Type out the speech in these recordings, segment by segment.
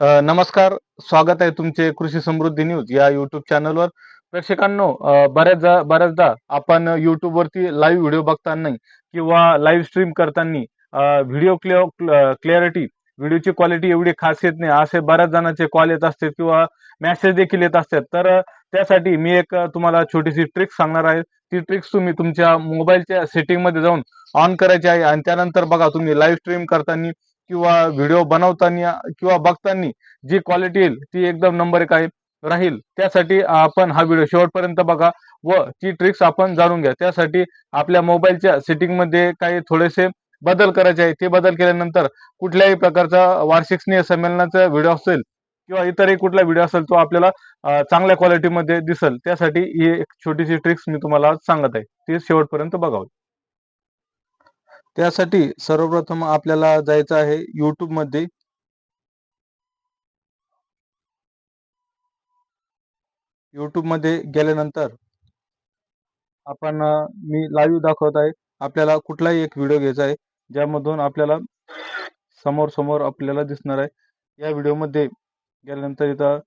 नमस्कार स्वागत आहे तुमचे कृषी समृद्धी न्यूज या युट्यूब चॅनलवर प्रेक्षकांनो बऱ्याच बऱ्याचदा बऱ्याचदा आपण युट्यूब वरती लाईव्ह व्हिडिओ बघताना किंवा लाईव्ह स्ट्रीम करताना व्हिडिओ क्लिअरिटी व्हिडिओची क्वालिटी एवढी खास येत नाही. असे बऱ्याच जणांचे कॉल येत असतात किंवा मेसेज देखील येत असतात. तर त्यासाठी मी एक तुम्हाला छोटीशी ट्रिक सांगणार आहे. ती ट्रिक्स तुम्ही तुमच्या मोबाईलच्या सेटिंगमध्ये जाऊन ऑन करायची आहे. आणि त्यानंतर बघा तुम्ही लाईव्ह स्ट्रीम करताना किंवा व्हिडिओ बनवताना किंवा बघताना जी क्वालिटी येईल ती एकदम नंबर एक आहे राहील. त्यासाठी आपण हा व्हिडिओ शेवटपर्यंत बघा व ती ट्रिक्स आपण जाणून घ्या. त्यासाठी आपल्या मोबाईलच्या सेटिंगमध्ये काही थोडेसे बदल करायचे आहे ते बदल केल्यानंतर कुठल्याही प्रकारचा वार्षिक स्नेह संमेलनाचा व्हिडिओ असेल किंवा इतरही कुठला व्हिडिओ असेल तो आपल्याला चांगल्या क्वालिटीमध्ये दिसेल. त्यासाठी ही एक छोटीशी ट्रिक्स मी तुम्हाला सांगत आहे. ती शेवटपर्यंत बघावी. त्यासाठी सर्वप्रथम आपल्याला जायचं आहे यूट्यूबमध्ये. यूट्यूबमध्ये गेल्यानंतर आपण मी लाईव्ह दाखवत आहे. आपल्याला कुठलाही एक व्हिडिओ घ्यायचा आहे ज्यामधून आपल्याला समोर समोर आपल्याला दिसणार आहे. या व्हिडिओमध्ये गेल्यानंतर इथं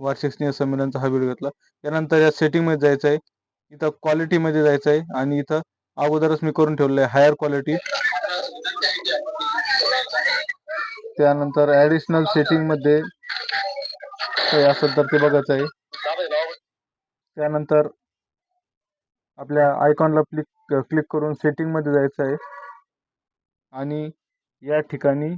वार्षिक स्नेह संमेलनचा हा व्हिडिओ घेतला. त्यानंतर या सेटिंगमध्ये जायचं आहे इथं क्वालिटी मध्ये जायचं आहे आणि इथं अगोदरच मी करून ठेवलं आहे. हायर क्वालिटी त्यानंतर ऍडिशनल सेटिंगमध्ये असेल तर ते बघायचं आहे. त्यानंतर आपल्या आयकॉनला क्लिक क्लिक करून सेटिंगमध्ये जायचं आहे. आणि या ठिकाणी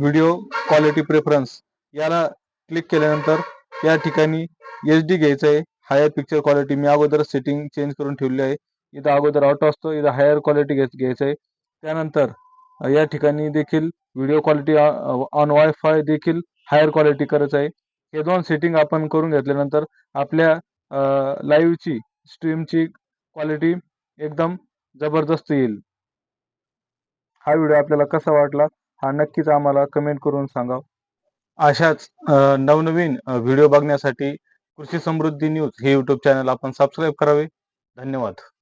व्हिडिओ क्वालिटी प्रेफरन्स याला क्लिक केल्यानंतर या ठिकाणी एच डी घ्यायचं आहे. हायर पिक्चर क्वालिटी मी अगोदर सेटिंग चेंज करून ठेवली आहे. इथं अगोदर ऑटो असतो इथं हायर क्वालिटी घ्यायचं आहे. त्यानंतर या ठिकाणी देखील व्हिडिओ क्वालिटी ऑन वायफाय देखील हायर क्वालिटी करायचं आहे. हे दोन सेटिंग आपण करून घेतल्यानंतर आपल्या लाईव्हची स्ट्रीमची क्वालिटी एकदम जबरदस्त येईल. हा व्हिडिओ आपल्याला कसा वाटला? हा नक्कीच आम्हाला कमेंट करून सांगा अशाच अ, नवनवीन व्हिडिओ बघण्यासाठी कृषी समृद्धी न्यूज हे यूट्यूब चॅनल आपण सबस्क्राईब करावे. धन्यवाद.